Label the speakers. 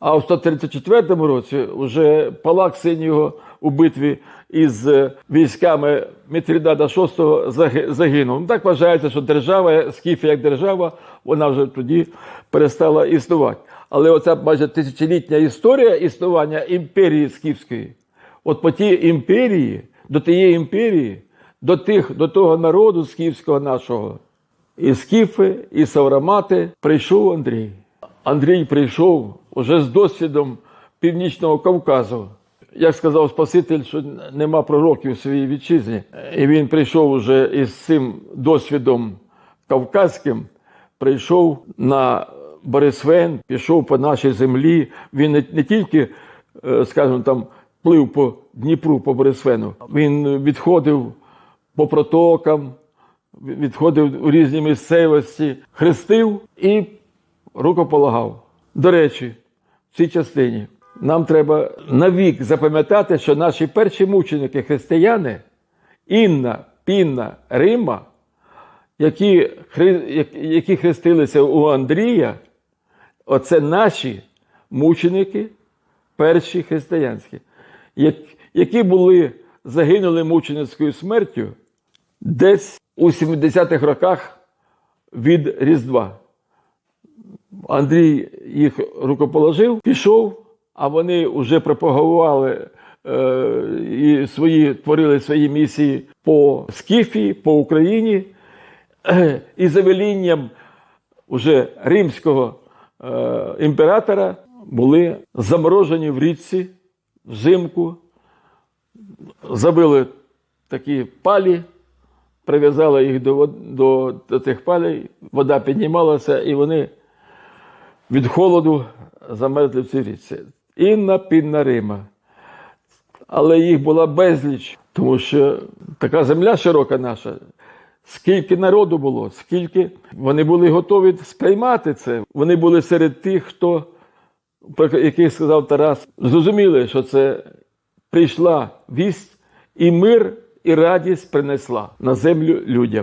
Speaker 1: А в 134 році вже Палак Синього у битві із е, військами Мітрідада VI загинув. Ну, так вважається, що держава, Скіфія як держава, вона вже тоді перестала існувати. Але оця майже тисячолітня історія існування імперії Скіфської, от по тій імперії, до тієї імперії, до тих, до того народу скіфського нашого, і скіфи, і саврамати прийшов Андрій. Андрій прийшов уже з досвідом Північного Кавказу. Як сказав Спаситель, що нема пророків у своїй вітчизні. І він прийшов уже із цим досвідом кавказьким, прийшов на Борисвен, пішов по нашій землі. Він не, не тільки, е, скажімо, там плив по Дніпру, по Борисвену, він відходив по протокам, відходив у різні місцевості, хрестив і рукополагав. До речі, цій частині нам треба навік запам'ятати, що наші перші мученики християни Інна, Пінна, Рима, які, які хрестилися у Андрія, оце наші мученики, перші християнські, як- які були загинули мученицькою смертю десь у 70-х роках від Різдва. Андрій їх рукоположив, пішов, а вони вже пропагували е, і свої, творили свої місії по Скіфії, по Україні. І за велінням уже римського е, імператора були заморожені в річці взимку, забили такі палі, прив'язали їх до, до, до тих палей, вода піднімалася, і вони від холоду замерзли в цій річці. Інна Пінна Рима. Але їх була безліч, тому що така земля широка наша. Скільки народу було, скільки вони були готові сприймати це. Вони були серед тих, хто, про яких сказав Тарас, зрозуміли, що це прийшла вість, і мир, і радість принесла на землю людям.